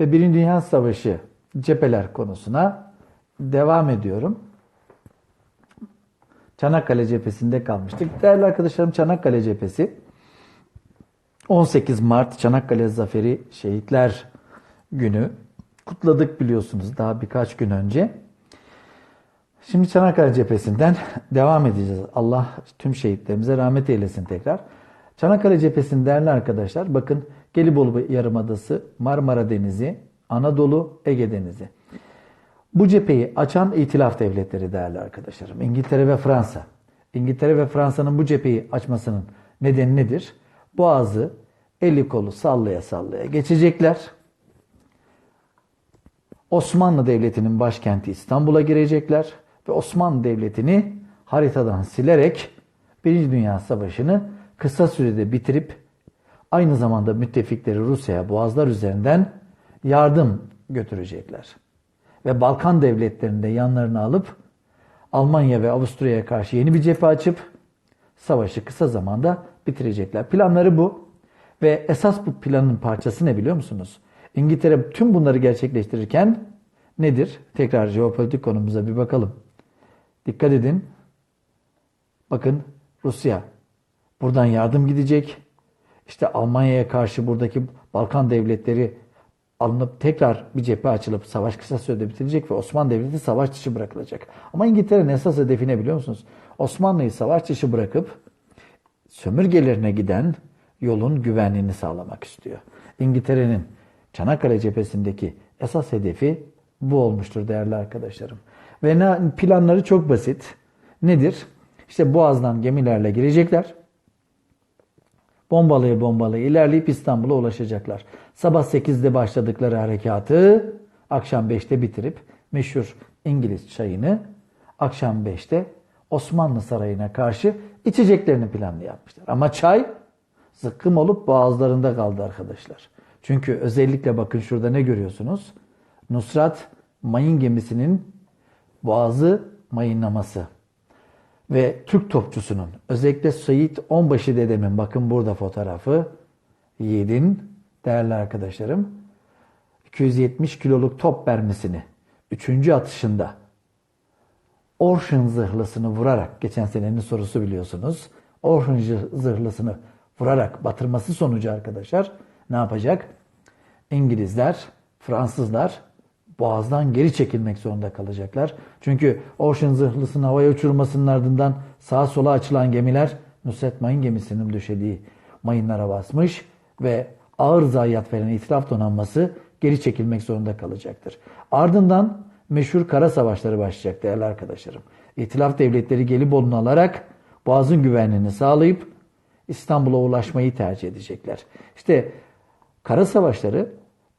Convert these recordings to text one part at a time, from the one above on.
ve Birinci Dünya Savaşı cepheler konusuna devam ediyorum. Çanakkale cephesinde kalmıştık. Değerli arkadaşlarım Çanakkale cephesi 18 Mart Çanakkale Zaferi Şehitler Günü kutladık biliyorsunuz daha birkaç gün önce. Şimdi Çanakkale cephesinden devam edeceğiz. Allah tüm şehitlerimize rahmet eylesin tekrar. Çanakkale cephesinin değerli arkadaşlar bakın Gelibolu Yarımadası, Marmara Denizi, Anadolu, Ege Denizi. Bu cepheyi açan itilaf devletleri değerli arkadaşlarım. İngiltere ve Fransa. İngiltere ve Fransa'nın bu cepheyi açmasının nedeni nedir? Boğazı eli kolu sallaya sallaya geçecekler. Osmanlı Devleti'nin başkenti İstanbul'a girecekler ve Osmanlı Devleti'ni haritadan silerek Birinci Dünya Savaşı'nı kısa sürede bitirip aynı zamanda müttefikleri Rusya'ya boğazlar üzerinden yardım götürecekler. Ve Balkan devletlerini de yanlarına alıp Almanya ve Avusturya'ya karşı yeni bir cephe açıp savaşı kısa zamanda bitirecekler. Planları bu. Ve esas bu planın parçası ne biliyor musunuz? İngiltere tüm bunları gerçekleştirirken nedir? Tekrar jeopolitik konumuza bir bakalım. Dikkat edin. Bakın Rusya buradan yardım gidecek. İşte Almanya'ya karşı buradaki Balkan devletleri alınıp tekrar bir cephe açılıp savaş kısa sürede bitirecek ve Osmanlı Devleti savaş dışı bırakılacak. Ama İngiltere'nin esas hedefi ne biliyor musunuz? Osmanlı'yı savaş dışı bırakıp sömürgelerine giden yolun güvenliğini sağlamak istiyor. İngiltere'nin Çanakkale cephesindeki esas hedefi bu olmuştur değerli arkadaşlarım. Ve planları çok basit. Nedir? İşte Boğaz'dan gemilerle girecekler. Bombalaya bombalaya ilerleyip İstanbul'a ulaşacaklar. Sabah 8'de başladıkları harekatı akşam 5'te bitirip meşhur İngiliz çayını akşam 5'te Osmanlı Sarayı'na karşı içeceklerini planlı yapmışlar. Ama çay zıkkım olup boğazlarında kaldı arkadaşlar. Çünkü özellikle bakın şurada ne görüyorsunuz? Nusrat mayın gemisinin boğazı mayınlaması ve Türk topçusunun özellikle Sait Onbaşı dedemin bakın burada fotoğrafı Yiğit'in değerli arkadaşlarım 270 kiloluk top mermisini 3. atışında Orşun zırhlısını vurarak geçen senenin sorusu biliyorsunuz. Orşun zırhlısını vurarak batırması sonucu arkadaşlar ne yapacak? İngilizler, Fransızlar boğazdan geri çekilmek zorunda kalacaklar. Çünkü Ocean zırhlısının havaya uçurmasının ardından sağa sola açılan gemiler Nusret Mayın gemisinin döşediği mayınlara basmış ve ağır zayiat veren itilaf donanması geri çekilmek zorunda kalacaktır. Ardından meşhur kara savaşları başlayacak değerli arkadaşlarım. İtilaf devletleri Gelibolu'nu alarak boğazın güvenliğini sağlayıp İstanbul'a ulaşmayı tercih edecekler. İşte kara savaşları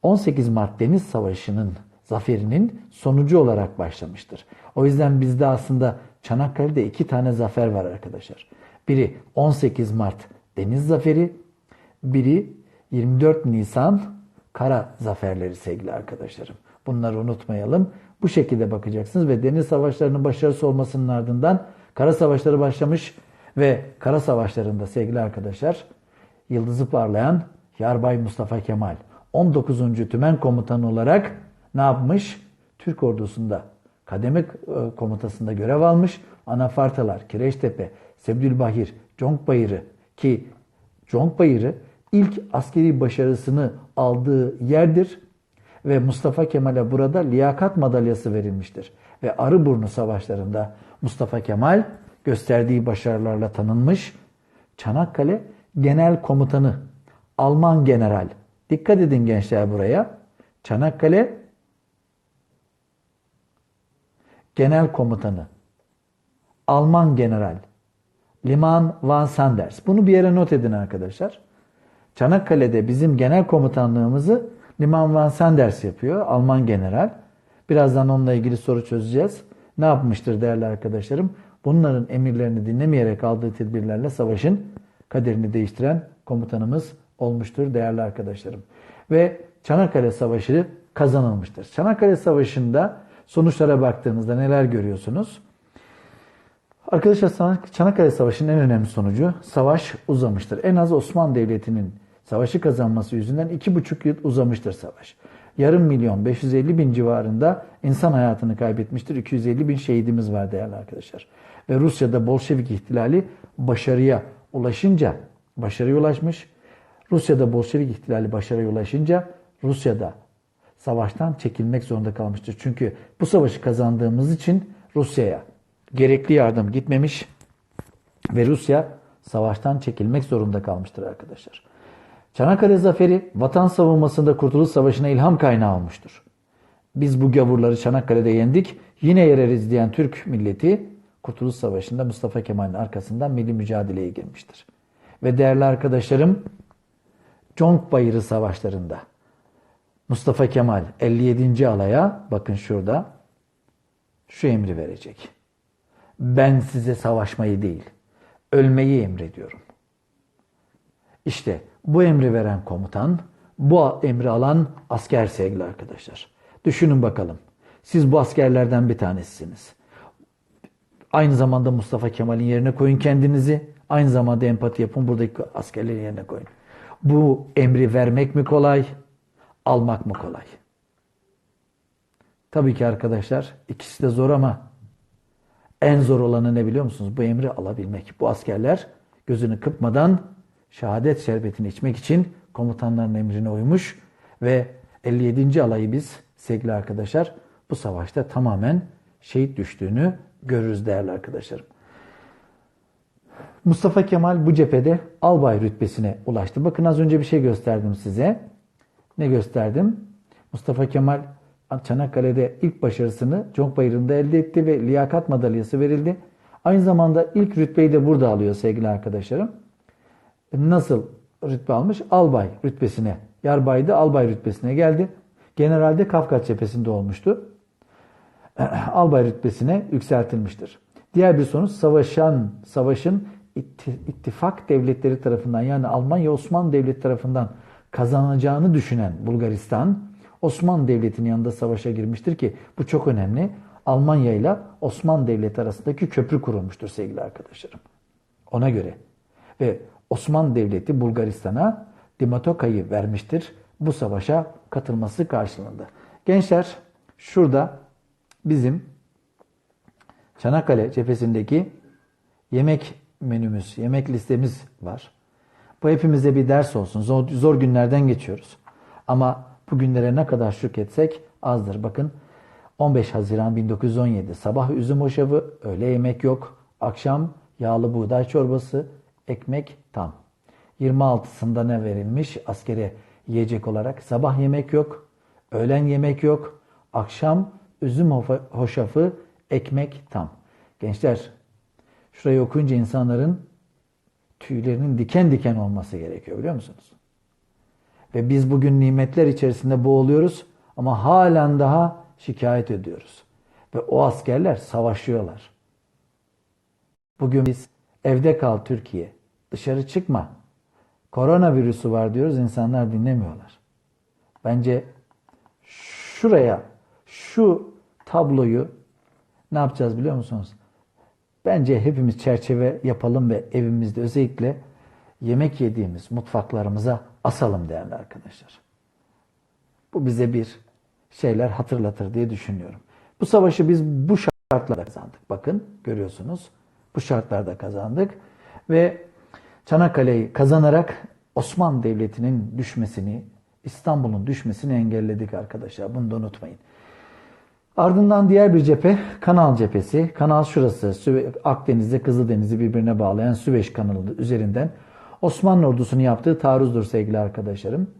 18 Mart Deniz Savaşı'nın zaferinin sonucu olarak başlamıştır. O yüzden bizde aslında Çanakkale'de iki tane zafer var arkadaşlar. Biri 18 Mart Deniz Zaferi, biri 24 Nisan Kara Zaferleri sevgili arkadaşlarım. Bunları unutmayalım. Bu şekilde bakacaksınız ve deniz savaşlarının başarısı olmasının ardından kara savaşları başlamış ve kara savaşlarında sevgili arkadaşlar yıldızı parlayan Yarbay Mustafa Kemal 19. Tümen Komutanı olarak ne yapmış? Türk ordusunda kademe komutasında görev almış. Anafartalar, Kireçtepe, Sebdülbahir, Conkbayırı ki Conkbayırı ilk askeri başarısını aldığı yerdir ve Mustafa Kemal'e burada liyakat madalyası verilmiştir. Ve Arıburnu savaşlarında Mustafa Kemal gösterdiği başarılarla tanınmış. Çanakkale Genel Komutanı, Alman General. Dikkat edin gençler buraya. Çanakkale Genel Komutanı, Alman General, Liman Van Sanders. Bunu bir yere not edin arkadaşlar. Çanakkale'de bizim genel komutanlığımızı Liman Van Sanders yapıyor, Alman general. Birazdan onunla ilgili soru çözeceğiz. Ne yapmıştır değerli arkadaşlarım? Bunların emirlerini dinlemeyerek aldığı tedbirlerle savaşın kaderini değiştiren komutanımız olmuştur değerli arkadaşlarım. Ve Çanakkale Savaşı kazanılmıştır. Çanakkale Savaşı'nda sonuçlara baktığınızda neler görüyorsunuz? Arkadaşlar Çanakkale Savaşı'nın en önemli sonucu savaş uzamıştır. En az Osmanlı Devleti'nin savaşı kazanması yüzünden iki buçuk yıl uzamıştır savaş. yarım milyon 550 bin civarında insan hayatını kaybetmiştir. 250 bin şehidimiz var değerli arkadaşlar. Ve Rusya'da Bolşevik ihtilali başarıya ulaşınca başarıya ulaşmış. Rusya'da Bolşevik ihtilali başarıya ulaşınca Rusya'da savaştan çekilmek zorunda kalmıştır. Çünkü bu savaşı kazandığımız için Rusya'ya gerekli yardım gitmemiş ve Rusya savaştan çekilmek zorunda kalmıştır arkadaşlar. Çanakkale Zaferi vatan savunmasında Kurtuluş Savaşı'na ilham kaynağı olmuştur. Biz bu gavurları Çanakkale'de yendik, yine yereriz diyen Türk milleti Kurtuluş Savaşı'nda Mustafa Kemal'in arkasından milli mücadeleye girmiştir. Ve değerli arkadaşlarım, Conk Bayırı Savaşları'nda Mustafa Kemal 57. alaya bakın şurada şu emri verecek. Ben size savaşmayı değil, ölmeyi emrediyorum. İşte bu emri veren komutan, bu emri alan asker sevgili arkadaşlar. Düşünün bakalım. Siz bu askerlerden bir tanesisiniz. Aynı zamanda Mustafa Kemal'in yerine koyun kendinizi. Aynı zamanda empati yapın buradaki askerlerin yerine koyun. Bu emri vermek mi kolay, almak mı kolay? Tabii ki arkadaşlar ikisi de zor ama en zor olanı ne biliyor musunuz? Bu emri alabilmek. Bu askerler gözünü kırpmadan şehadet şerbetini içmek için komutanların emrine uymuş ve 57. alayı biz sevgili arkadaşlar bu savaşta tamamen şehit düştüğünü görürüz değerli arkadaşlarım. Mustafa Kemal bu cephede albay rütbesine ulaştı. Bakın az önce bir şey gösterdim size. Ne gösterdim? Mustafa Kemal Çanakkale'de ilk başarısını Conk Bayırı'nda elde etti ve liyakat madalyası verildi. Aynı zamanda ilk rütbeyi de burada alıyor sevgili arkadaşlarım. Nasıl rütbe almış? Albay rütbesine. Yarbaydı albay rütbesine geldi. Generalde Kafkas cephesinde olmuştu. Albay rütbesine yükseltilmiştir. Diğer bir sonuç savaşan, savaşın ittifak devletleri tarafından yani Almanya Osmanlı Devleti tarafından kazanacağını düşünen Bulgaristan Osmanlı Devleti'nin yanında savaşa girmiştir ki bu çok önemli. Almanya ile Osmanlı Devleti arasındaki köprü kurulmuştur sevgili arkadaşlarım. Ona göre. Ve Osmanlı Devleti Bulgaristan'a Dimatoka'yı vermiştir bu savaşa katılması karşılığında. Gençler şurada bizim Çanakkale cephesindeki yemek menümüz, yemek listemiz var. Bu hepimize bir ders olsun. Zor, zor günlerden geçiyoruz. Ama bu günlere ne kadar şükretsek azdır. Bakın 15 Haziran 1917 sabah üzüm hoşafı, öğle yemek yok. Akşam yağlı buğday çorbası, ekmek tam. 26'sında ne verilmiş askere yiyecek olarak? Sabah yemek yok, öğlen yemek yok, akşam üzüm hoşafı, ekmek tam. Gençler şurayı okuyunca insanların tüylerinin diken diken olması gerekiyor biliyor musunuz? Ve biz bugün nimetler içerisinde boğuluyoruz ama halen daha şikayet ediyoruz. Ve o askerler savaşıyorlar. Bugün biz evde kal Türkiye, dışarı çıkma, koronavirüsü var diyoruz insanlar dinlemiyorlar. Bence şuraya, şu tabloyu ne yapacağız biliyor musunuz? Bence hepimiz çerçeve yapalım ve evimizde özellikle yemek yediğimiz mutfaklarımıza asalım değerli arkadaşlar. Bu bize bir şeyler hatırlatır diye düşünüyorum. Bu savaşı biz bu şartlarda kazandık. Bakın görüyorsunuz bu şartlarda kazandık ve Çanakkale'yi kazanarak Osmanlı Devleti'nin düşmesini, İstanbul'un düşmesini engelledik arkadaşlar. Bunu da unutmayın. Ardından diğer bir cephe Kanal cephesi. Kanal şurası. Akdeniz'de Kızıldeniz'i birbirine bağlayan Süveyş kanalı üzerinden Osmanlı ordusunu yaptığı taarruzdur sevgili arkadaşlarım.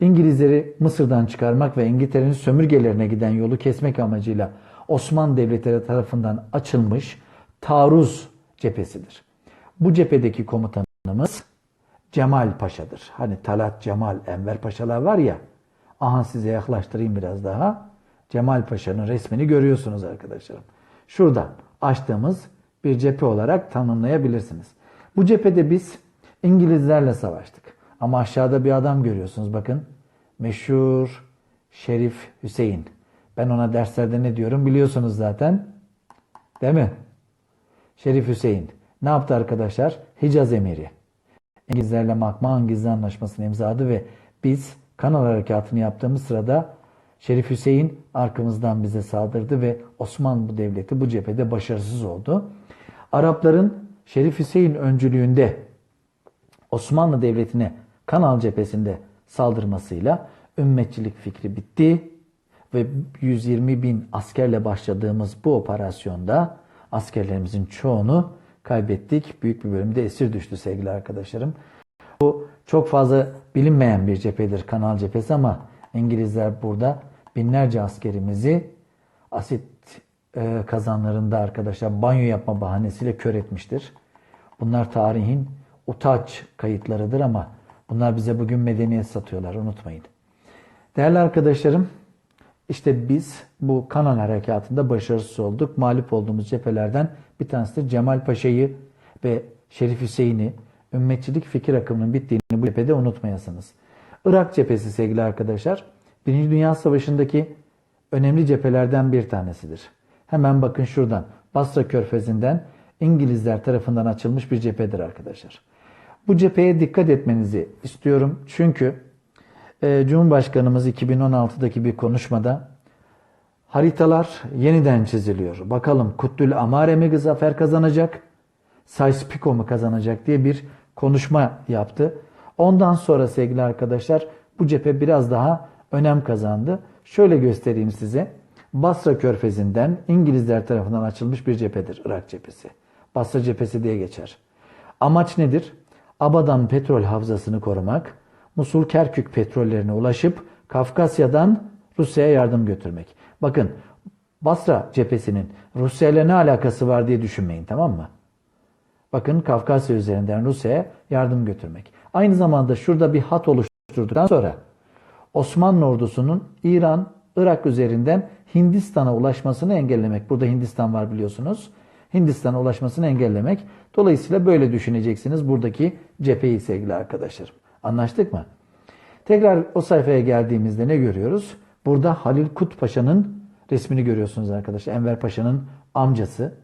İngilizleri Mısır'dan çıkarmak ve İngiltere'nin sömürgelerine giden yolu kesmek amacıyla Osmanlı devletleri tarafından açılmış taarruz cephesidir. Bu cephedeki komutanımız Cemal Paşa'dır. Hani Talat Cemal Enver Paşalar var ya. Aha size yaklaştırayım biraz daha. Cemal Paşa'nın resmini görüyorsunuz arkadaşlarım. Şuradan açtığımız bir cephe olarak tanımlayabilirsiniz. Bu cephede biz İngilizlerle savaştık. Ama aşağıda bir adam görüyorsunuz bakın. Meşhur Şerif Hüseyin. Ben ona derslerde ne diyorum biliyorsunuz zaten. Değil mi? Şerif Hüseyin. Ne yaptı arkadaşlar? Hicaz emiri. İngilizlerle Makman Gizli Anlaşması'nı imzaladı ve biz Kanal Harekatı'nı yaptığımız sırada Şerif Hüseyin arkamızdan bize saldırdı ve Osmanlı Devleti bu cephede başarısız oldu. Arapların Şerif Hüseyin öncülüğünde Osmanlı Devleti'ne Kanal cephesinde saldırmasıyla ümmetçilik fikri bitti ve 120 bin askerle başladığımız bu operasyonda askerlerimizin çoğunu kaybettik. Büyük bir bölümde esir düştü sevgili arkadaşlarım. Bu çok fazla bilinmeyen bir cephedir Kanal cephesi ama İngilizler burada binlerce askerimizi asit e, kazanlarında arkadaşlar banyo yapma bahanesiyle kör etmiştir. Bunlar tarihin utaç kayıtlarıdır ama bunlar bize bugün medeniyet satıyorlar unutmayın. Değerli arkadaşlarım işte biz bu Kanal Harekatı'nda başarısız olduk. Mağlup olduğumuz cephelerden bir tanesi Cemal Paşa'yı ve Şerif Hüseyin'i ümmetçilik fikir akımının bittiğini bu cephede unutmayasınız. Irak cephesi sevgili arkadaşlar, Birinci Dünya Savaşı'ndaki önemli cephelerden bir tanesidir. Hemen bakın şuradan Basra Körfezi'nden İngilizler tarafından açılmış bir cephedir arkadaşlar. Bu cepheye dikkat etmenizi istiyorum. Çünkü e, Cumhurbaşkanımız 2016'daki bir konuşmada haritalar yeniden çiziliyor. Bakalım Kutlül Amare mi zafer kazanacak, Sykes-Picot mu kazanacak diye bir konuşma yaptı. Ondan sonra sevgili arkadaşlar bu cephe biraz daha önem kazandı. Şöyle göstereyim size. Basra Körfezi'nden İngilizler tarafından açılmış bir cephedir Irak cephesi. Basra cephesi diye geçer. Amaç nedir? Abadan petrol havzasını korumak, Musul Kerkük petrollerine ulaşıp Kafkasya'dan Rusya'ya yardım götürmek. Bakın Basra cephesinin Rusya ile ne alakası var diye düşünmeyin tamam mı? Bakın Kafkasya üzerinden Rusya'ya yardım götürmek. Aynı zamanda şurada bir hat oluşturduktan sonra Osmanlı ordusunun İran, Irak üzerinden Hindistan'a ulaşmasını engellemek. Burada Hindistan var biliyorsunuz. Hindistan'a ulaşmasını engellemek. Dolayısıyla böyle düşüneceksiniz buradaki cepheyi sevgili arkadaşlarım. Anlaştık mı? Tekrar o sayfaya geldiğimizde ne görüyoruz? Burada Halil Kut Paşa'nın resmini görüyorsunuz arkadaşlar. Enver Paşa'nın amcası.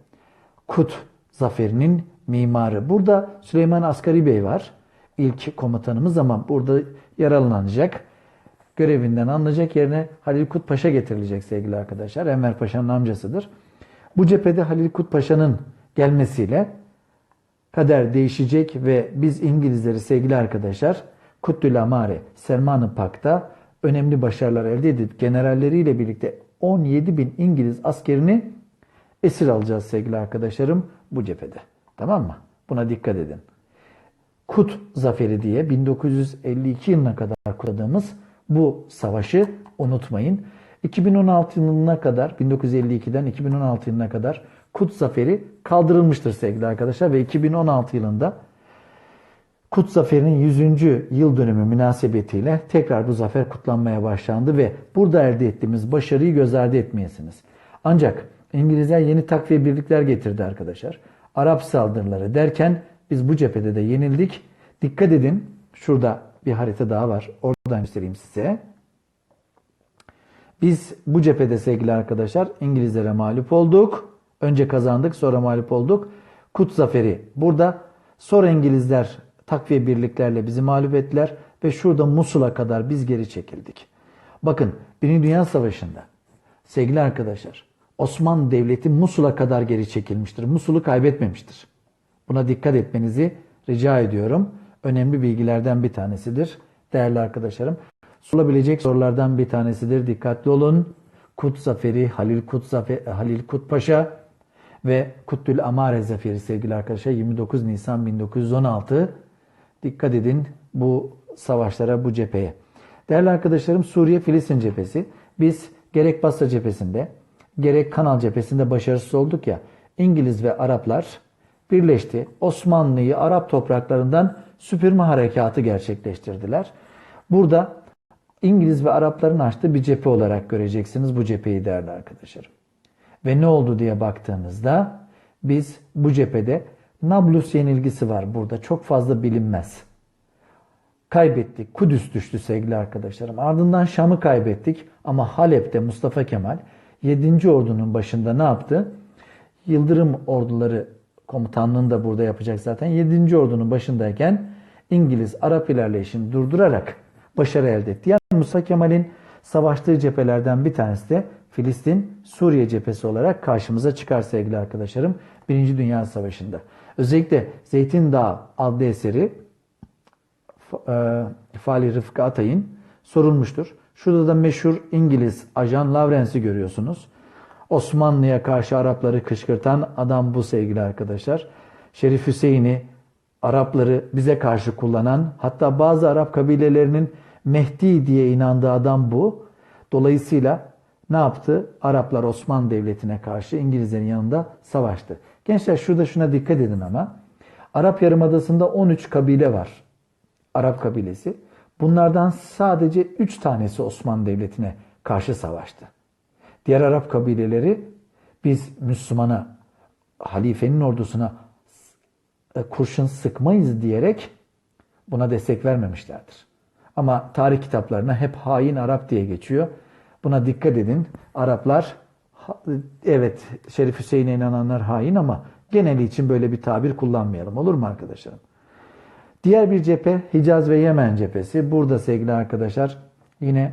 Kut zaferinin mimarı. Burada Süleyman Asgari Bey var. İlk komutanımız ama burada yaralanacak. Görevinden alınacak yerine Halil Kut Paşa getirilecek sevgili arkadaşlar. Enver Paşa'nın amcasıdır. Bu cephede Halil Kut Paşa'nın gelmesiyle kader değişecek ve biz İngilizleri sevgili arkadaşlar Kutlül Amare, Selman-ı Pak'ta önemli başarılar elde edip generalleriyle birlikte 17 bin İngiliz askerini esir alacağız sevgili arkadaşlarım bu cephede. Tamam mı? Buna dikkat edin. Kut Zaferi diye 1952 yılına kadar kutladığımız bu savaşı unutmayın. 2016 yılına kadar 1952'den 2016 yılına kadar Kut Zaferi kaldırılmıştır sevgili arkadaşlar ve 2016 yılında Kut Zaferi'nin 100. yıl dönümü münasebetiyle tekrar bu zafer kutlanmaya başlandı ve burada elde ettiğimiz başarıyı göz ardı etmeyesiniz. Ancak İngilizler yeni takviye birlikler getirdi arkadaşlar. Arap saldırıları derken biz bu cephede de yenildik. Dikkat edin şurada bir harita daha var. Oradan göstereyim size. Biz bu cephede sevgili arkadaşlar İngilizlere mağlup olduk. Önce kazandık sonra mağlup olduk. Kut Zaferi burada. Sonra İngilizler takviye birliklerle bizi mağlup ettiler ve şurada Musul'a kadar biz geri çekildik. Bakın Birinci Dünya Savaşı'nda sevgili arkadaşlar Osmanlı Devleti Musul'a kadar geri çekilmiştir. Musul'u kaybetmemiştir. Buna dikkat etmenizi rica ediyorum. Önemli bilgilerden bir tanesidir değerli arkadaşlarım. Sorulabilecek sorulardan bir tanesidir. Dikkatli olun. Kut Zaferi, Halil Kut, Zafer, Halil Kut Paşa ve Kuttül Amare Zaferi sevgili arkadaşlar 29 Nisan 1916. Dikkat edin bu savaşlara, bu cepheye. Değerli arkadaşlarım Suriye Filistin cephesi. Biz gerek Basra cephesinde gerek Kanal cephesinde başarısız olduk ya. İngiliz ve Araplar birleşti. Osmanlı'yı Arap topraklarından süpürme harekatı gerçekleştirdiler. Burada İngiliz ve Arapların açtığı bir cephe olarak göreceksiniz bu cepheyi değerli arkadaşlarım. Ve ne oldu diye baktığımızda biz bu cephede Nablus yenilgisi var burada. Çok fazla bilinmez. Kaybettik. Kudüs düştü sevgili arkadaşlarım. Ardından Şam'ı kaybettik. Ama Halep'te Mustafa Kemal 7. ordunun başında ne yaptı? Yıldırım orduları komutanlığını da burada yapacak zaten. 7. ordunun başındayken İngiliz Arap ilerleyişini durdurarak başarı elde etti. Yani Mustafa Kemal'in Savaştığı cephelerden bir tanesi de Filistin Suriye cephesi olarak karşımıza çıkar sevgili arkadaşlarım. Birinci Dünya Savaşı'nda. Özellikle Zeytin Dağı adlı eseri e, Fali Rıfkı Atay'ın sorulmuştur. Şurada da meşhur İngiliz ajan Lawrence'i görüyorsunuz. Osmanlı'ya karşı Arapları kışkırtan adam bu sevgili arkadaşlar. Şerif Hüseyin'i Arapları bize karşı kullanan hatta bazı Arap kabilelerinin Mehdi diye inandığı adam bu. Dolayısıyla ne yaptı? Araplar Osmanlı Devleti'ne karşı İngilizlerin yanında savaştı. Gençler şurada şuna dikkat edin ama. Arap Yarımadası'nda 13 kabile var. Arap kabilesi. Bunlardan sadece 3 tanesi Osmanlı Devleti'ne karşı savaştı. Diğer Arap kabileleri biz Müslümana, halifenin ordusuna e, kurşun sıkmayız diyerek buna destek vermemişlerdir. Ama tarih kitaplarına hep hain Arap diye geçiyor. Buna dikkat edin. Araplar evet Şerif Hüseyin'e inananlar hain ama geneli için böyle bir tabir kullanmayalım. Olur mu arkadaşlarım? Diğer bir cephe Hicaz ve Yemen cephesi. Burada sevgili arkadaşlar yine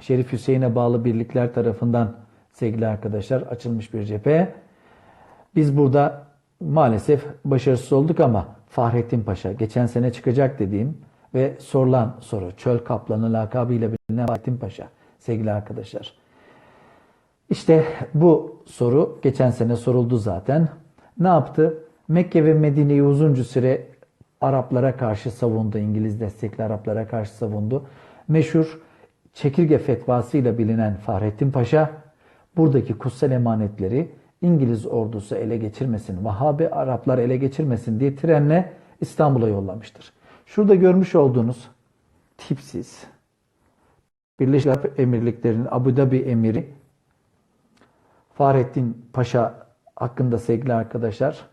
Şerif Hüseyin'e bağlı birlikler tarafından sevgili arkadaşlar açılmış bir cephe. Biz burada maalesef başarısız olduk ama Fahrettin Paşa geçen sene çıkacak dediğim ve sorulan soru Çöl Kaplanı lakabıyla bilinen Fahrettin Paşa sevgili arkadaşlar. İşte bu soru geçen sene soruldu zaten. Ne yaptı? Mekke ve Medine'yi uzunca süre Araplara karşı savundu. İngiliz destekli Araplara karşı savundu. Meşhur çekirge fetvasıyla bilinen Fahrettin Paşa buradaki kutsal emanetleri İngiliz ordusu ele geçirmesin, Vahabi Araplar ele geçirmesin diye trenle İstanbul'a yollamıştır. Şurada görmüş olduğunuz tipsiz Birleşik Arap Emirlikleri'nin Abu Dhabi emiri Fahrettin Paşa hakkında sevgili arkadaşlar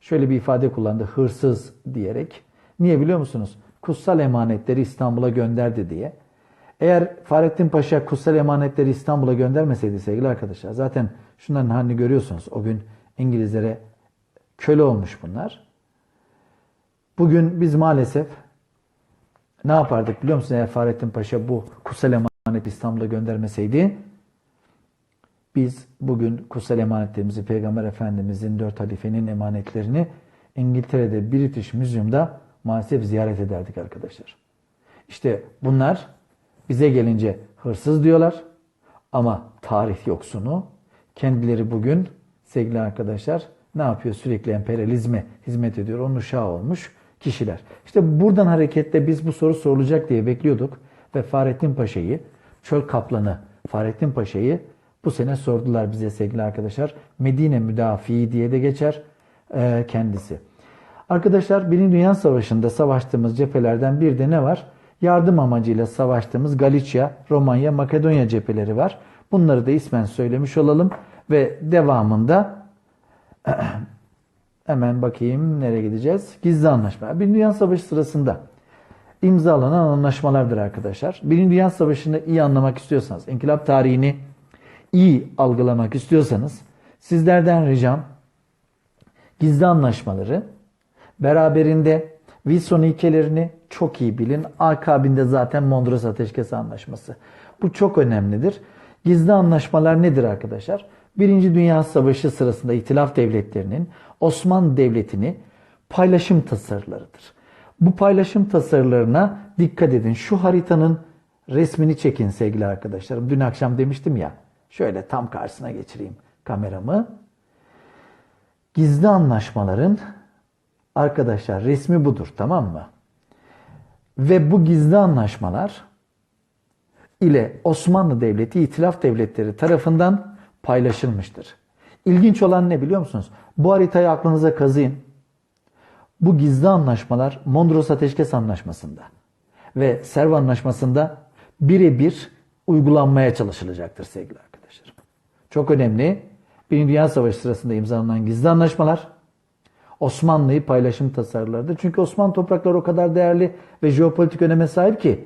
şöyle bir ifade kullandı. Hırsız diyerek. Niye biliyor musunuz? Kutsal emanetleri İstanbul'a gönderdi diye. Eğer Fahrettin Paşa kutsal emanetleri İstanbul'a göndermeseydi sevgili arkadaşlar zaten şunların halini görüyorsunuz. O gün İngilizlere köle olmuş bunlar. Bugün biz maalesef ne yapardık biliyor musunuz? Eğer Fahrettin Paşa bu kutsal emaneti İstanbul'a göndermeseydi biz bugün kutsal emanetlerimizi Peygamber Efendimizin dört halifenin emanetlerini İngiltere'de British Museum'da maalesef ziyaret ederdik arkadaşlar. İşte bunlar bize gelince hırsız diyorlar ama tarih yoksunu kendileri bugün sevgili arkadaşlar ne yapıyor? Sürekli emperyalizme hizmet ediyor. Onun uşağı olmuş kişiler. İşte buradan hareketle biz bu soru sorulacak diye bekliyorduk ve Fahrettin Paşa'yı, Çöl Kaplanı Fahrettin Paşa'yı bu sene sordular bize sevgili arkadaşlar. Medine müdafii diye de geçer e, kendisi. Arkadaşlar Birinci Dünya Savaşı'nda savaştığımız cephelerden bir de ne var? Yardım amacıyla savaştığımız Galicia, Romanya, Makedonya cepheleri var. Bunları da ismen söylemiş olalım ve devamında hemen bakayım nereye gideceğiz? Gizli anlaşma. Birinci Dünya Savaşı sırasında imzalanan anlaşmalardır arkadaşlar. Birinci Dünya Savaşı'nı iyi anlamak istiyorsanız, inkılap tarihini iyi algılamak istiyorsanız sizlerden ricam gizli anlaşmaları beraberinde Wilson ilkelerini çok iyi bilin. Akabinde zaten Mondros Ateşkes Anlaşması. Bu çok önemlidir. Gizli anlaşmalar nedir arkadaşlar? Birinci Dünya Savaşı sırasında İtilaf devletlerinin Osmanlı Devleti'ni paylaşım tasarılarıdır. Bu paylaşım tasarılarına dikkat edin. Şu haritanın resmini çekin sevgili arkadaşlarım. Dün akşam demiştim ya. Şöyle tam karşısına geçireyim kameramı. Gizli anlaşmaların arkadaşlar resmi budur tamam mı? Ve bu gizli anlaşmalar ile Osmanlı Devleti İtilaf Devletleri tarafından paylaşılmıştır. İlginç olan ne biliyor musunuz? Bu haritayı aklınıza kazıyın. Bu gizli anlaşmalar Mondros Ateşkes Anlaşması'nda ve Serv Anlaşması'nda birebir uygulanmaya çalışılacaktır sevgili arkadaşlar. Çok önemli. Birinci Dünya Savaşı sırasında imzalanan gizli anlaşmalar Osmanlı'yı paylaşım tasarılarıdır. Çünkü Osmanlı toprakları o kadar değerli ve jeopolitik öneme sahip ki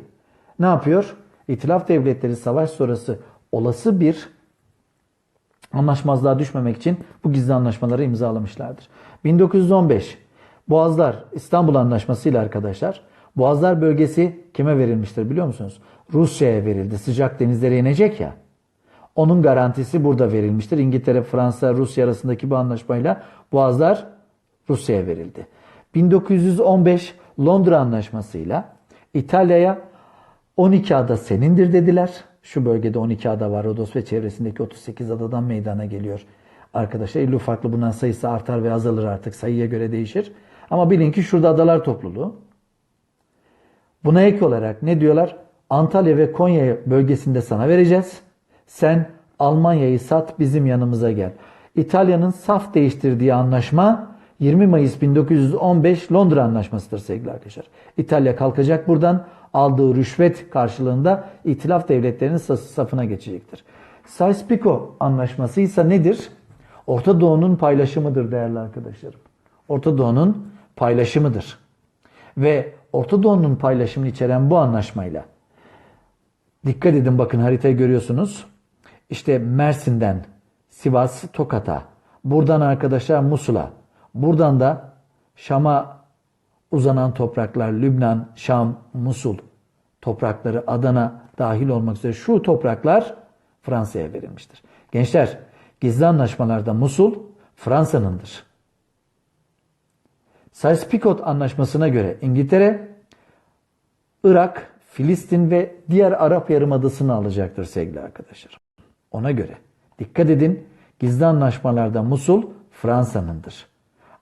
ne yapıyor? İtilaf devletleri savaş sonrası olası bir anlaşmazlığa düşmemek için bu gizli anlaşmaları imzalamışlardır. 1915 Boğazlar İstanbul Anlaşması ile arkadaşlar Boğazlar bölgesi kime verilmiştir biliyor musunuz? Rusya'ya verildi. Sıcak denizlere inecek ya. Onun garantisi burada verilmiştir. İngiltere, Fransa, Rusya arasındaki bu anlaşmayla boğazlar Rusya'ya verildi. 1915 Londra Anlaşması'yla İtalya'ya 12 ada senindir dediler. Şu bölgede 12 ada var. Rodos ve çevresindeki 38 adadan meydana geliyor. Arkadaşlar illi farklı bundan sayısı artar ve azalır artık. Sayıya göre değişir. Ama bilin ki şurada adalar topluluğu. Buna ek olarak ne diyorlar? Antalya ve Konya bölgesinde sana vereceğiz. Sen Almanya'yı sat bizim yanımıza gel. İtalya'nın saf değiştirdiği anlaşma 20 Mayıs 1915 Londra Anlaşması'dır sevgili arkadaşlar. İtalya kalkacak buradan aldığı rüşvet karşılığında itilaf devletlerinin safına geçecektir. Sykes-Picot Anlaşması ise nedir? Orta Doğu'nun paylaşımıdır değerli arkadaşlarım. Orta Doğu'nun paylaşımıdır. Ve Orta Doğu'nun paylaşımını içeren bu anlaşmayla dikkat edin bakın haritayı görüyorsunuz. İşte Mersin'den Sivas, Tokat'a, buradan arkadaşlar Musul'a, buradan da Şam'a uzanan topraklar Lübnan, Şam, Musul toprakları Adana dahil olmak üzere şu topraklar Fransa'ya verilmiştir. Gençler gizli anlaşmalarda Musul Fransa'nındır. Sykes-Picot anlaşmasına göre İngiltere, Irak, Filistin ve diğer Arap Yarımadası'nı alacaktır sevgili arkadaşlar. Ona göre dikkat edin gizli anlaşmalarda Musul Fransa'nındır.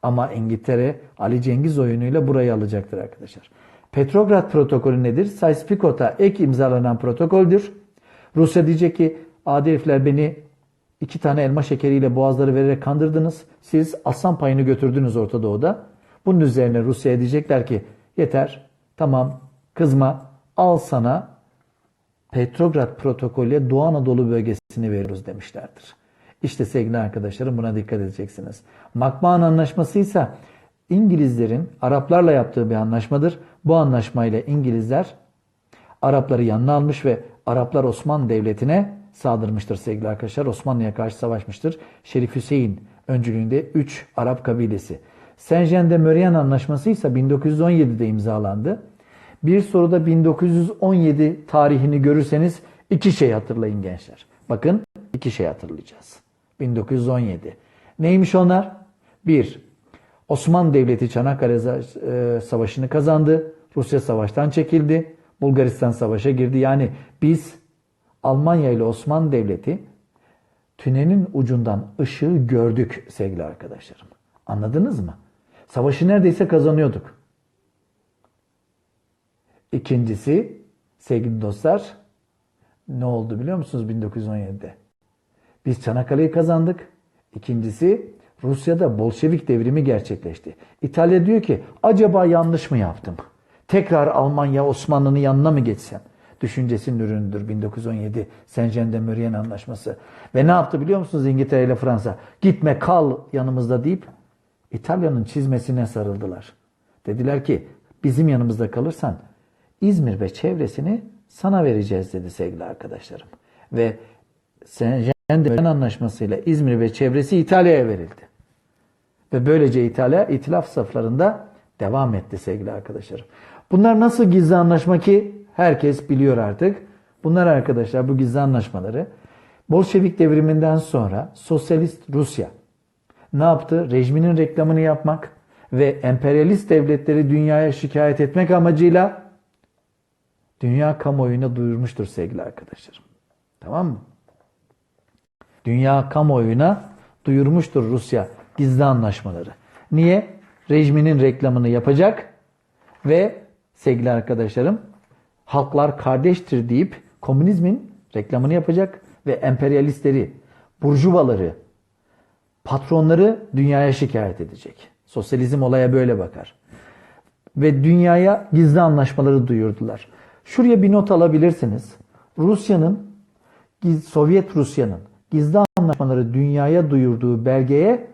Ama İngiltere Ali Cengiz oyunuyla burayı alacaktır arkadaşlar. Petrograd protokolü nedir? Sykes-Picot'a ek imzalanan protokoldür. Rusya diyecek ki adi beni iki tane elma şekeriyle boğazları vererek kandırdınız. Siz aslan payını götürdünüz Orta Doğu'da. Bunun üzerine Rusya'ya diyecekler ki yeter tamam kızma al sana Petrograd protokolüyle Doğu Anadolu bölgesini veriyoruz demişlerdir. İşte sevgili arkadaşlarım buna dikkat edeceksiniz. Makbaan Anlaşması ise İngilizlerin Araplarla yaptığı bir anlaşmadır. Bu anlaşmayla İngilizler Arapları yanına almış ve Araplar Osmanlı Devleti'ne saldırmıştır sevgili arkadaşlar. Osmanlı'ya karşı savaşmıştır. Şerif Hüseyin öncülüğünde 3 Arap kabilesi. Saint-Jean-de-Maurienne Anlaşması ise 1917'de imzalandı. Bir soruda 1917 tarihini görürseniz iki şey hatırlayın gençler. Bakın iki şey hatırlayacağız. 1917. Neymiş onlar? Bir, Osmanlı Devleti Çanakkale e, Savaşı'nı kazandı. Rusya savaştan çekildi. Bulgaristan savaşa girdi. Yani biz Almanya ile Osmanlı Devleti tünelin ucundan ışığı gördük sevgili arkadaşlarım. Anladınız mı? Savaşı neredeyse kazanıyorduk. İkincisi sevgili dostlar ne oldu biliyor musunuz 1917'de? Biz Çanakkale'yi kazandık. İkincisi Rusya'da Bolşevik devrimi gerçekleşti. İtalya diyor ki acaba yanlış mı yaptım? Tekrar Almanya Osmanlı'nın yanına mı geçsem? Düşüncesinin ürünüdür 1917 Saint-Jean-de-Maurienne anlaşması. Ve ne yaptı biliyor musunuz İngiltere ile Fransa? Gitme kal yanımızda deyip İtalya'nın çizmesine sarıldılar. Dediler ki bizim yanımızda kalırsan İzmir ve çevresini sana vereceğiz dedi sevgili arkadaşlarım. Ve Saint-Jean anlaşmasıyla İzmir ve çevresi İtalya'ya verildi. Ve böylece İtalya itilaf saflarında devam etti sevgili arkadaşlarım. Bunlar nasıl gizli anlaşma ki herkes biliyor artık. Bunlar arkadaşlar bu gizli anlaşmaları Bolşevik devriminden sonra sosyalist Rusya ne yaptı? Rejiminin reklamını yapmak ve emperyalist devletleri dünyaya şikayet etmek amacıyla dünya kamuoyuna duyurmuştur sevgili arkadaşlarım. Tamam mı? Dünya kamuoyuna duyurmuştur Rusya gizli anlaşmaları. Niye? Rejiminin reklamını yapacak ve sevgili arkadaşlarım halklar kardeştir deyip komünizmin reklamını yapacak ve emperyalistleri, burjuvaları, patronları dünyaya şikayet edecek. Sosyalizm olaya böyle bakar. Ve dünyaya gizli anlaşmaları duyurdular. Şuraya bir not alabilirsiniz. Rusya'nın, Sovyet Rusya'nın gizli anlaşmaları dünyaya duyurduğu belgeye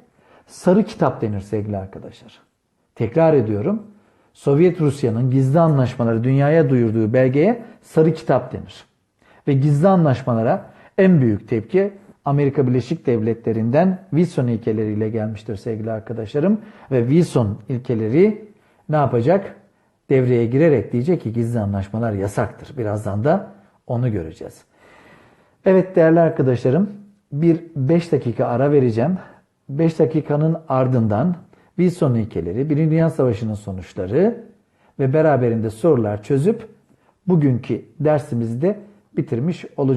sarı kitap denir sevgili arkadaşlar. Tekrar ediyorum. Sovyet Rusya'nın gizli anlaşmaları dünyaya duyurduğu belgeye sarı kitap denir. Ve gizli anlaşmalara en büyük tepki Amerika Birleşik Devletleri'nden Wilson ilkeleriyle gelmiştir sevgili arkadaşlarım. Ve Wilson ilkeleri ne yapacak? Devreye girerek diyecek ki gizli anlaşmalar yasaktır. Birazdan da Onu göreceğiz. Evet değerli arkadaşlarım bir 5 dakika ara vereceğim. 5 dakikanın ardından Wilson ilkeleri, Birinci Dünya Savaşı'nın sonuçları ve beraberinde sorular çözüp bugünkü dersimizi de bitirmiş olacağım.